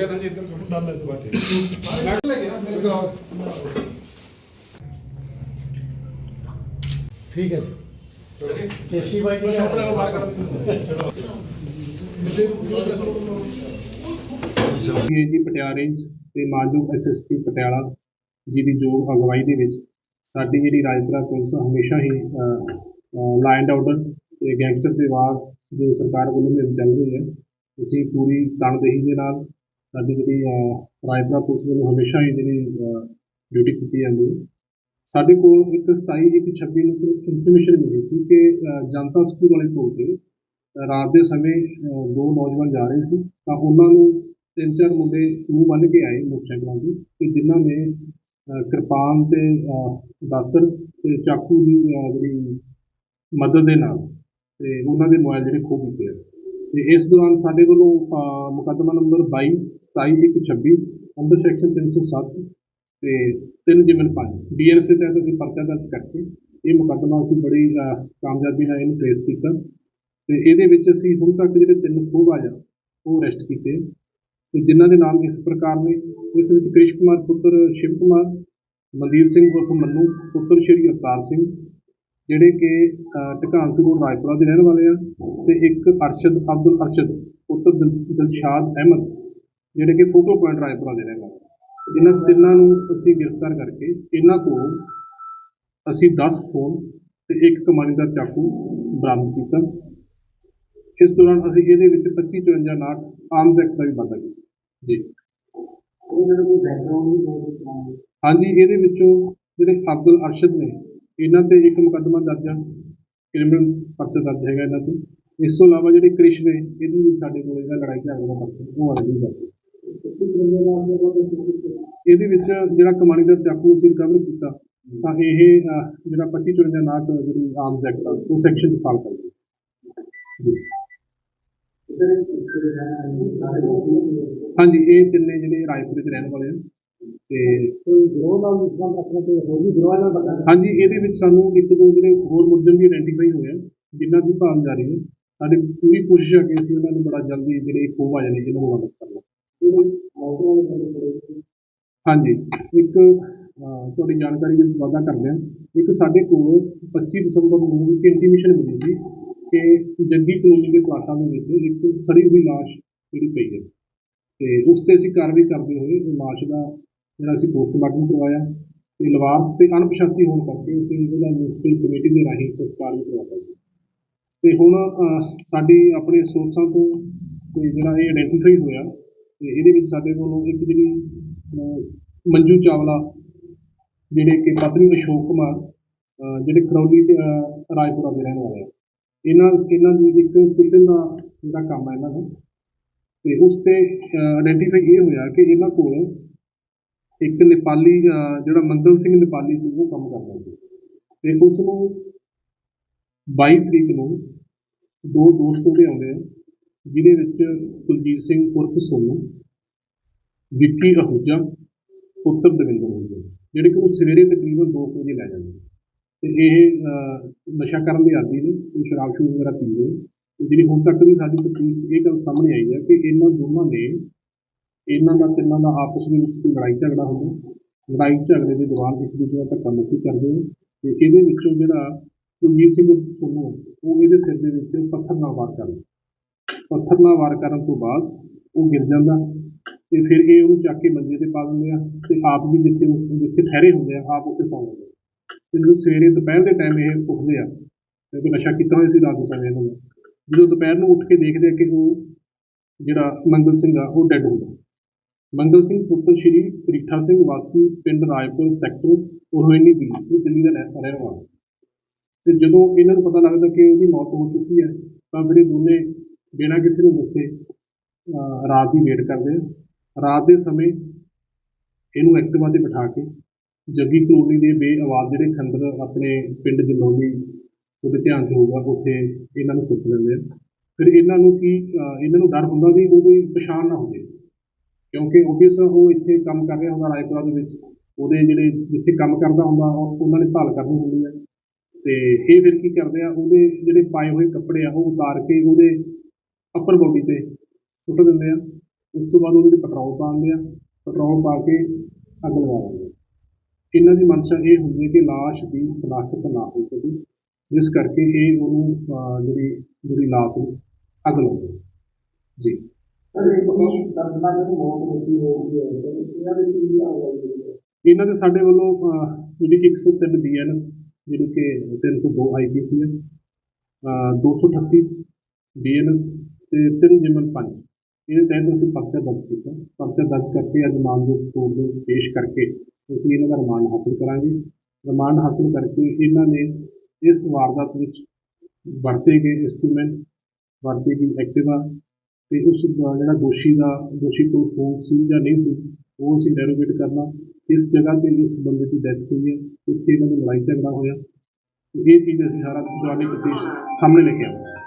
ਗਿਆ ਨਾ ਜੀ ਇੱਧਰ ਹੈ ਤੁਹਾਡੇ ਮੈਂ ਲੈ ਗਿਆ ਮੇਰੇ ਕੋਲ ਠੀਕ ਹੈ ਕੇਸੀ ਬਾਈ ਨੂੰ ਆਪਣੇ ਨੂੰ ਬਾਹਰ ਕੱਢ ਜੀ ਪਟਿਆਲੇ ਤੇ ਮਾਨਯੋਗ ਐਸਐਸਪੀ ਪਟਿਆਲਾ ਜੀ ਦੀ ਜੋ ਅਗਵਾਈ ਦੇ ਵਿੱਚ ਸਾਡੀ ਜਿਹੜੀ ਰਾਜਪੁਰਾ ਪੁਲਿਸ ਹਮੇਸ਼ਾ ਹੀ ਐਂਡ ਆਰਡਰ ਤੇ ਗੈਂਗਸਟਰ ਦੇ ਵਾਰ ਜੋ ਸਰਕਾਰ ਵੱਲੋਂ ਮੁਹਿੰਮ ਚੱਲ ਰਹੀ ਹੈ। ਅਸੀਂ ਪੂਰੀ ਤਨਦੇਹੀ ਦੇ ਨਾਲ ਸਾਡੀ ਜਿਹੜੀ ਅਹ, ਪੁਲਿਸ ਵੱਲੋਂ ਹਮੇਸ਼ਾ ਹੀ ਜਿਹੜੀ ਡਿਊਟੀ ਕੀਤੀ ਜਾਂਦੀ ਹੈ। ਸਾਡੇ ਕੋਲ ਇੱਕ 27 ਇੱਕ 26 ਨੂੰ ਇਨਫੋਰਮੇਸ਼ਨ ਮਿਲੀ ਸੀ ਕਿ ਜਨਤਾ ਸਕੂਲ ਵਾਲੇ ਕੋਲ ਤੇ ਰਾਤ ਦੇ ਸਮੇਂ ਦੋ ਨੌਜਵਾਨ ਜਾ ਰਹੇ ਸੀ। ਤਾਂ ਉਹਨਾਂ ਨੂੰ ਤਿੰਨ ਚਾਰ ਮੁੰਡੇ ਮੂੰਹ ਬੰਨ੍ਹ ਕੇ ਆਏ ਮੋਟਰਸਾਈਕਲਾਂ ਤੇ ਤੇ ਜਿਨ੍ਹਾਂ ਨੇ ਕਿਰਪਾਨ ਤੇ ਦਾਤਰ ਤੇ ਚਾਕੂ ਦੀ ਜਿਹੜੀ ਮਦਦ ਦੇ ਨਾਲ ਤੇ ਉਹਨਾਂ ਦੇ ਮੋਬਾਈਲ ਜਿਹੜੇ ਖੋਹ ਕੀਤੇ ਤੇ ਇਸ ਦੌਰਾਨ ਸਾਡੇ ਵੱਲੋਂ ਮੁਕੱਦਮਾ ਨੰਬਰ 22 27 ਇੱਕ 26 ਅੰਡਰ ਸੈਕਸ਼ਨ 307 ਤੇ 3 ਜਿਮਨ 5 ਡੀਐਨਐਸ ਤਹਿਤ ਅਸੀਂ ਪਰਚਾ ਦਰਜ ਕਰਕੇ ਇਹ ਮੁਕੱਦਮਾ ਅਸੀਂ ਬੜੀ ਕਾਮਯਾਬੀ ਨਾਲ ਇਹਨੂੰ ਟ੍ਰੇਸ ਕੀਤਾ ਤੇ ਇਹਦੇ ਵਿੱਚ ਅਸੀਂ ਹੁਣ ਤੱਕ ਜਿਹੜੇ ਤਿੰਨ ਖੋਹਬਾਜ਼ ਆ ਉਹ ਅਰੈਸਟ ਕੀਤੇ ਆ। ਤੇ ਜਿਨ੍ਹਾਂ ਦੇ ਨਾਮ ਇਸ ਪ੍ਰਕਾਰ ਨੇ, ਇਸ ਵਿੱਚ ਕ੍ਰਿਸ਼ ਕੁਮਾਰ, ਪੁੱਤਰ ਸ਼ਿਵ ਕੁਮਾਰ, ਮਨਦੀਪ ਸਿੰਘ ਉਰਫ ਮੰਨੂ, ਪੁੱਤਰ ਸ਼੍ਰੀ ਅਵਤਾਰ ਸਿੰਘ ਜਿਹੜੇ ਕਿ ਢਕਾਨ ਸਿੰਘ ਰਾਜਪੁਰਾ ਦੇ ਰਹਿਣ ਵਾਲੇ ਆ ਤੇ ਇੱਕ ਅਰਸ਼ਦ ਅਬਦੁਲ ਅਰਸ਼ਦ ਪੁੱਤਰ ਦਿਲ- ਦਿਲਸ਼ਾਦ ਅਹਿਮਦ ਜਿਹੜੇ ਕਿ ਫੋਕਲ ਪੁਆਇੰਟ ਰਾਜਪੁਰਾ ਦੇ ਰਹਿਣ ਵਾਲੇ ਇਹਨਾਂ ਤਿੰਨਾਂ ਨੂੰ ਅਸੀਂ ਗ੍ਰਿਫਤਾਰ ਕਰਕੇ ਇਹਨਾਂ ਕੋਲੋਂ ਅਸੀਂ 10 ਫੋਨ ਤੇ ਇੱਕ ਕਮਾਨੀ ਦਾ ਚਾਕੂ ਬਰਾਮਦ ਕੀਤਾ। ਇਸ ਦੌਰਾਨ ਅਸੀਂ ਇਹਦੇ ਵਿੱਚ 25 54 ਨਾਟ ਆਰਮਸ ਐਕਟ ਦਾ ਵੀ ਵਾਧਾ ਕੀਤਾ। ਜੀ। ਹਾਂਜੀ ਇਹਦੇ ਵਿੱਚੋਂ ਜਿਹੜੇ ਅਬਦੁਲ ਅਰਸ਼ਦ ਨੇ ਇਹਨਾਂ ਤੇ ਇੱਕ ਮੁਕੱਦਮਾ ਦਰਜ ਆ ਕ੍ਰਿਮੀਨਲ ਪਰਚਾ ਦਰਜ ਹੈਗਾ ਇਹਨਾਂ ਤੇ। ਇਸ ਤੋਂ ਇਲਾਵਾ ਜਿਹੜੇ ਕ੍ਰਿਸ਼ ਨੇ, ਇਹਦੀ ਵੀ ਸਾਡੇ ਕੋਲ ਇਹਦਾ ਲੜਾਈ ਝਗੜੇ ਦਾ ਪਰਚਾ ਉਹ ਵਾਲਾ ਵੀ ਇਹਦੇ ਵਿੱਚ ਜਿਹੜਾ ਕਮਾਣੀ ਦਾ ਚਾਕੂ ਅਸੀਂ ਰਿਕਵਰ ਕੀਤਾ, ਤਾਂ ਇਹ ਜਿਹੜਾ 25 54 ਨਾਟ ਜਿਹੜੀ ਆਰਮਸ ਐਕਟ ਆ, ਉਹ ਸੈਕਸ਼ਨ 'ਚ ਫਾਲ ਕਰਦਾ ਹਾਂਜੀ, ਇਹ ਤਿੰਨੇ ਜਿਹੜੇ ਰਾਏਪੁਰ ਦੇ ਰਹਿਣ ਵਾਲੇ ਆ। ਤੇ ਕੋਈ ਗਰੋਹ ਨਾਲ ਸੰਬੰਧ ਰੱਖਣਾ ਕੋਈ ਹੋਰ ਵੀ ਗਰੋਹ ਨਾਲ ਬੰਦਾ ਹਾਂਜੀ ਇਹਦੇ ਵਿੱਚ ਸਾਨੂੰ ਇੱਕ ਦੋ ਜਿਹੜੇ ਹੋਰ ਮੁਲਜ਼ਮ ਵੀ ਆਇਡੈਂਟੀਫਾਈ ਹੋਏ ਆ ਜਿਨ੍ਹਾਂ ਦੀ ਭਾਲ ਜਾਰੀ ਹੈ। ਸਾਡੀ ਪੂਰੀ ਕੋਸ਼ਿਸ਼ ਹੈ ਕਿ ਅਸੀਂ ਉਹਨਾਂ ਨੂੰ ਬੜਾ ਜਲਦੀ ਜਿਹੜੇ ਖੋਹ ਆ ਜਾਣੇ ਜਿਹਨਾਂ ਨੂੰ ਮਦਦ ਕਰਨਾ। ਹਾਂਜੀ ਇੱਕ ਤੁਹਾਡੀ ਜਾਣਕਾਰੀ ਵਿੱਚ ਵਾਅਦਾ ਕਰਦੇ ਹਾਂ। ਇੱਕ ਸਾਡੇ ਕੋਲ 25 ਦਸੰਬਰ ਨੂੰ ਇੱਕ ਇੰਟੀਮੇਸ਼ਨ ਮਿਲੀ ਸੀ ਕਿ ਜੱਗੀ ਕਲੋਨੀ ਦੇ ਪਲਾਟਾਂ ਦੇ ਵਿੱਚ ਇੱਕ ਸੜੀ ਹੋਈ ਲਾਸ਼ ਜਿਹੜੀ ਪਈ ਹੈ। ਤੇ ਉਸ ਤੇ ਅਸੀਂ ਕਾਰਵਾਈ ਕਰਦੇ ਹੋਏ ਲਾਸ਼ ਦਾ ਜਿਹੜਾ ਅਸੀਂ ਪੋਸਟਮਾਰਟਮ ਕਰਵਾਇਆ ਤੇ ਲਵਾਰਸ ਤੇ ਅਣਪਛਾਤੀ ਹੋਣ ਕਰਕੇ ਅਸੀਂ ਉਹਦਾ ਮਿਊਨਿਸਪਲ ਕਮੇਟੀ ਦੇ ਰਾਹੀਂ ਸੰਸਕਾਰ ਵੀ ਕਰਵਾਇਆ ਸੀ। ਤੇ ਹੁਣ ਸਾਡੀ ਆਪਣੇ ਸੋਰਸਾਂ ਤੋਂ ਤੇ ਜਿਹੜਾ ਇਹ ਆਇਡੈਂਟੀਫਾਈ ਹੋਇਆ ਤੇ ਇਹਦੇ ਵਿੱਚ ਸਾਡੇ ਕੋਲੋਂ ਇੱਕ ਜਿਹੜੀ ਮੰਜੂ ਚਾਵਲਾ ਜਿਹੜੇ ਕਿ ਪਤਨੀ ਅਸ਼ੋਕ ਕੁਮਾਰ ਜਿਹੜੇ ਖਰੌਲੀ ਤੇ ਅਹ, ਰਾਜਪੁਰਾ ਦੇ ਰਹਿਣ ਵਾਲੇ ਆ। ਇਹਨਾਂ ਇਹਨਾਂ ਦੀ ਇੱਕ ਕਿਚਨ ਦਾ ਜਿਹੜਾ ਕੰਮ ਹੈ ਇਹਨਾਂ ਦਾ ਤੇ ਉਸ ਤੇ ਆਇਡੈਂਟੀਫਾਈ ਇਹ ਹੋਇਆ ਕਿ ਇਹਨਾਂ ਕੋਲ ਇੱਕ ਨੇਪਾਲੀ ਜਿਹੜਾ ਮੰਗਲ ਸਿੰਘ ਨੇਪਾਲੀ ਸੀ, ਉਹ ਕੰਮ ਕਰਦਾ ਸੀ। ਤੇ ਉਸ ਨੂੰ 22 ਤਰੀਕ ਨੂੰ ਦੋ ਦੋਸਤ ਉਹਦੇ ਆਉਂਦੇ ਆ, ਜਿਹਦੇ ਵਿੱਚ ਕੁਲਜੀਤ ਸਿੰਘ ਉਰਫ ਸੋਨੂ, ਵਿੱਕੀ ਅਹੂਜਾ, ਪੁੱਤਰ ਦਵਿੰਦਰ ਅਹੂਜਾ, ਜਿਹੜੇ ਕਿ ਉਹ ਸਵੇਰੇ ਤਕਰੀਬਨ 2 ਵਜੇ ਲੈ ਜਾਂਦੇ ਤੇ ਇਹ ਨਸ਼ਾ ਕਰਨ ਦੇ ਆਦੀ ਨੇ, ਇਹ ਸ਼ਰਾਬ ਸ਼ੂਬ ਵਗੈਰਾ ਪੀਂਦੇ ਨੇ ਜਿਹੜੀ ਹੁਣ ਤੱਕ ਵੀ ਸਾਡੀ ਤਫਤੀਸ਼ ਇਹ ਗੱਲ ਸਾਹਮਣੇ ਆਈ ਹੈ ਕਿ ਇਹਨਾਂ ਦੋਨਾਂ ਨੇ ਇਹਨਾਂ ਦਾ ਤਿੰਨਾਂ ਦਾ ਆਪਸ ਦੇ ਵਿੱਚ ਕੋਈ ਲੜਾਈ ਝਗੜਾ ਹੁੰਦਾ ਲੜਾਈ ਝਗੜੇ ਦੇ ਦੌਰਾਨ ਇੱਕ ਦੂਜੇ ਦਾ ਧੱਕਾ ਮੁੱਕੀ ਕਰਦੇ ਨੇ ਤੇ ਇਹਦੇ ਵਿੱਚੋਂ ਜਿਹੜਾ ਕੁਲਜੀਤ ਸਿੰਘ ਸੋਨੂ ਉਹ ਇਹਦੇ ਸਿਰ ਦੇ ਵਿੱਚ ਪੱਥਰ ਨਾਲ ਵਾਰ ਕਰਦਾ ਪੱਥਰ ਨਾਲ ਵਾਰ ਕਰਨ ਤੋਂ ਬਾਅਦ ਉਹ ਗਿਰ ਜਾਂਦਾ ਤੇ ਫਿਰ ਇਹ ਉਹਨੂੰ ਚੱਕ ਕੇ ਮੰਜੇ ਤੇ ਪਾ ਦਿੰਦੇ ਆ ਤੇ ਆਪ ਵੀ ਜਿੱਥੇ ਉਸ- ਜਿੱਥੇ ਠਹਿਰੇ ਹੁੰਦੇ ਆ, ਆਪ ਉੱਥੇ ਸੌਂ ਜਾਂਦੇ ਆ। ਤੇ ਜਦੋਂ ਸਵੇਰੇ ਦੁਪਹਿਰ ਦੇ ਟਾਈਮ ਇਹ ਉੱਠਦੇ ਆ ਕਿਉਂਕਿ ਨਸ਼ਾ ਕੀਤਾ ਹੋਇਆ ਸੀ ਰਾਤ ਦੇ ਸਮੇਂ ਇਹਨਾਂ ਨੇ ਜਦੋਂ ਦੁਪਹਿਰ ਨੂੰ ਉੱਠ ਕੇ ਦੇਖਦੇ ਆ ਕਿ ਉਹ ਜਿਹੜਾ ਮੰਗਲ ਸਿੰਘ ਆ, ਉਹ ਡੈੱਡ ਹੁੰਦਾ ਮੰਗਲ ਸਿੰਘ ਪੁੱਤਰ ਸ਼੍ਰੀ ਤ੍ਰਿਠਾ ਸਿੰਘ ਵਾਸੀ ਪਿੰਡ ਰਾਜਪੁਰ ਸੈਕਟਰ ਉਰੋਇਨੀ ਬੀ ਇਹ ਦਿੱਲੀ ਦਾ ਰਹਿ- ਰਹਿਣ ਵਾਲਾ। ਤੇ ਜਦੋਂ ਇਹਨਾਂ ਨੂੰ ਪਤਾ ਲੱਗਦਾ ਕਿ ਉਹਦੀ ਮੌਤ ਹੋ ਚੁੱਕੀ ਹੈ, ਤਾਂ ਫਿਰ ਇਹ ਦੋਨੇ ਬਿਨਾਂ ਕਿਸੇ ਨੂੰ ਦੱਸੇ, ਅਹ, ਰਾਤ ਦੀ ਵੇਟ ਕਰਦੇ ਆ। ਰਾਤ ਦੇ ਸਮੇਂ ਇਹਨੂੰ ਐਕਟਿਵਾ ਤੇ ਬਿਠਾ ਕੇ ਜੱਗੀ ਕਲੋਨੀ ਦੇ ਬੇਆਵਾਜ਼ ਜਿਹੜੇ ਖੰਡਰ ਆਪਣੇ ਪਿੰਡ ਜਲੋਨੀ ਉਹਦੇ ਧਿਆਨ 'ਚ ਹੋਊਗਾ, ਉੱਥੇ ਇਹਨਾਂ ਨੂੰ ਸੁੱਟ ਲੈਂਦੇ ਆ। ਫਿਰ ਇਹਨਾਂ ਨੂੰ ਕੀ, ਅਹ, ਇਹਨਾਂ ਨੂੰ ਡਰ ਹੁੰਦਾ ਵੀ ਕੋਈ ਪਛਾਣ ਨਾ ਹੋ ਜਾਏ। ਕਿਉਂਕਿ ਓਬਵੀਅਸ ਉਹ ਇੱਥੇ ਕੰਮ ਕਰ ਰਿਹਾ ਹੁੰਦਾ ਰਾਏਪੁਰਾ ਦੇ ਵਿੱਚ। ਉਹਦੇ ਜਿਹੜੇ ਜਿੱਥੇ ਕੰਮ ਕਰਦਾ ਹੁੰਦਾ, ਉਹ- ਉਹਨਾਂ ਨੇ ਭਾਲ ਕਰਨੀ ਹੁੰਦੀ ਹੈ। ਅਤੇ ਇਹ ਫਿਰ ਕੀ ਕਰਦੇ ਆ, ਉਹਦੇ ਜਿਹੜੇ ਪਾਏ ਹੋਏ ਕੱਪੜੇ ਆ, ਉਹ ਉਤਾਰ ਕੇ ਉਹਦੇ ਅੱਪਰ ਬੋਡੀ ਤੇ ਸੁੱਟ ਦਿੰਦੇ ਆ। ਉਸ ਤੋਂ ਬਾਅਦ ਉਹਦੇ ਤੇ ਪੈਟਰੋਲ ਪਾਉਂਦੇ ਆ। ਪੈਟਰੋਲ ਪਾ ਕੇ ਅੱਗ ਲਗਾ ਦਿੰਦੇ ਆ। ਇਹਨਾਂ ਦੀ ਮਨਸ਼ਾ ਇਹ ਹੁੰਦੀ ਹੈ ਕਿ ਲਾਸ਼ ਦੀ ਸ਼ਨਾਖਤ ਨਾ ਹੋ ਸਕੇ, ਜਿਸ ਕਰਕੇ ਇਹ ਉਹਨੂੰ ਜਿਹੜੀ ਜਿਹੜੀ ਲਾਸ਼ ਨੂੰ ਅੱਗ ਲਾਉਂਦੇ ਜੀ। ਸਰ ਇਹ ਕੋਈ ਦਰਦਨਾਕ ਜਿਹੜੀ ਮੌਤ ਹੋਈ ਹੋਈ ਹੈ ਤੇ ਇਹਨਾਂ ਦੇ ਕੀ ਹਾਲ ਹੈ ਇਹਨਾਂ ਦੇ ਸਾਡੇ ਵੱਲੋਂ ਅਹ, ਜਿਹੜੀ 103 ਬੀਐਨਐਸ ਜਿਹੜੀ ਕਿ 302 ਆਈਪੀਸੀ ਹੈ 238 ਬੀਐਨਐਸ ਤੇ 3 ਜਿਮਨ 5 ਇਹਦੇ ਤਹਿਤ ਅਸੀਂ ਪਰਚਾ ਦਰਜ ਕੀਤਾ। ਪਰਚਾ ਦਰਜ ਕਰਕੇ ਅੱਜ ਮਾਨਯੋਗ ਕੋਰਟ ਦੇ ਪੇਸ਼ ਕਰਕੇ ਅਸੀਂ ਇਹਨਾਂ ਦਾ ਰਿਮਾਂਡ ਹਾਸਲ ਕਰਾਂਗੇ। ਰਿਮਾਂਡ ਹਾਸਲ ਕਰਕੇ ਇਹਨਾਂ ਨੇ ਇਸ ਵਾਰਦਾਤ ਵਿੱਚ ਵਰਤੇ ਗਏ ਇੰਸਟਰੂਮੈਂਟ ਵਰਤੇ ਗਈ ਐਕਟਿਵਾ ਅਤੇ ਉਸ ਦਾ ਜਿਹੜਾ ਦੋਸ਼ੀ ਦਾ, ਦੋਸ਼ੀ ਕੋਲ ਫੋਨ ਸੀ ਜਾਂ ਨਹੀਂ ਸੀ, ਉਹ ਅਸੀਂ ਡੈਰੋਗੇਟ ਕਰਨਾ। ਇਸ ਜਗ੍ਹਾ ਤੇ ਇਸ ਬੰਦੇ ਦੀ ਡੈਥ ਹੋਈ ਹੈ, ਉੱਥੇ ਇਹਨਾਂ ਦੀ ਲੜਾਈ ਝਗੜਾ ਹੋਇਆ। ਇਹ ਚੀਜ਼ ਅਸੀਂ ਸਾਰਾ ਜਵਾਨੀ ਤਫਤੀਸ਼ ਸਾਹਮਣੇ ਲੈ ਕੇ ਆਵਾਂਗੇ।